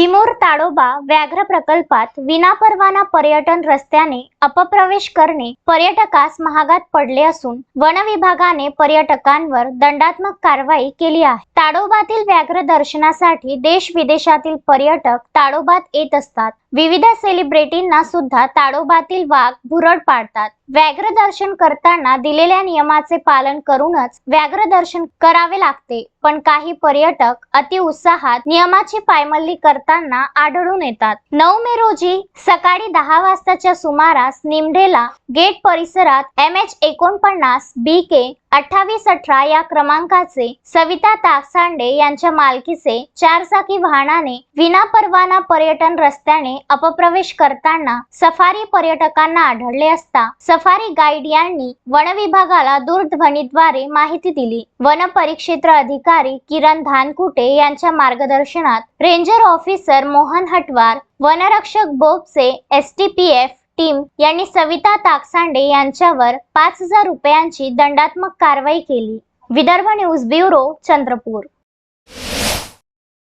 चिमूर ताडोबा व्याघ्र प्रकल्पात विनापरवाना पर्यटन रस्त्याने अपप्रवेश करणे पर्यटकास महागात पडले असून वन विभागाने पर्यटकांवर दंडात्मक कारवाई केली आहे. ताडोबातील व्याघ्र दर्शनासाठी देश विदेशातील पर्यटक ताडोबात येत असतात. विविध सेलिब्रिटींना सुद्धा ताडोबातील वाघ भुरड पाडतात. व्याघ्र दर्शन करताना दिलेल्या नियमाचे पालन करूनच व्याघ्र दर्शन करावे लागते. पण काही पर्यटक अति उत्साहात नियमाची पायमल्ली करताना आढळून येतात. नऊ मे रोजी सकाळी दहा वाजताच्या सुमारास निमढेला गेट परिसरात एम एच एकोणपन्नास बी के अठ्ठावीस अठरा या क्रमांकाचे सविता ताकसांडे यांच्या मालकीचे चारचाकी वाहनाने विनापरवाना पर्यटन रस्त्याने अपप्रवेश करताना सफारी पर्यटकांना आढळले असता सफारी गाईड यांनी वन विभागाला दूरध्वनीद्वारे माहिती दिली. वन परिक्षेत्र अधिकारी किरण धानकुटे यांच्या मार्गदर्शनात रेंजर ऑफिसर मोहन हटवार वनरक्षक Bobche S T P F team यांनी सविता ताकसांडे यांच्यावर पाच हजार रुपयांची दंडात्मक कारवाई केली. Vidarbha news bureau Chandrapur.